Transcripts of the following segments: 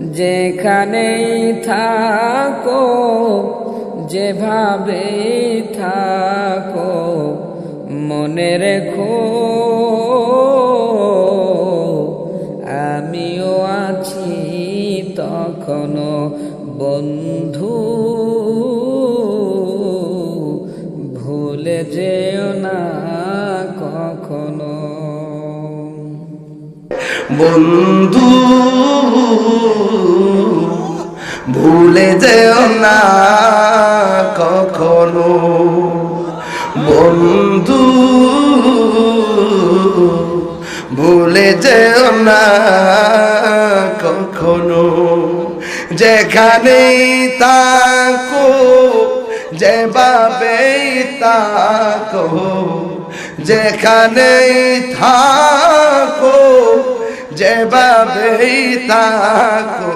যেখানেই থাকো, যেভাবে থাকো, মনে রেখো, আমিও আছি তখনো বন্ধু। ভুলে যেও না কখনো। বন্ধু ভুলে যেও না কখনো। বন্ধু, ভুলে যেও না কখনো। যেখানেই তাকো যেভাবেই তাকো যেখানেই থাকো যেভাবেই তাকো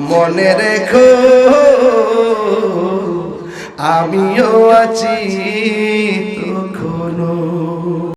মনে রেখো আমিও আছি তখনো।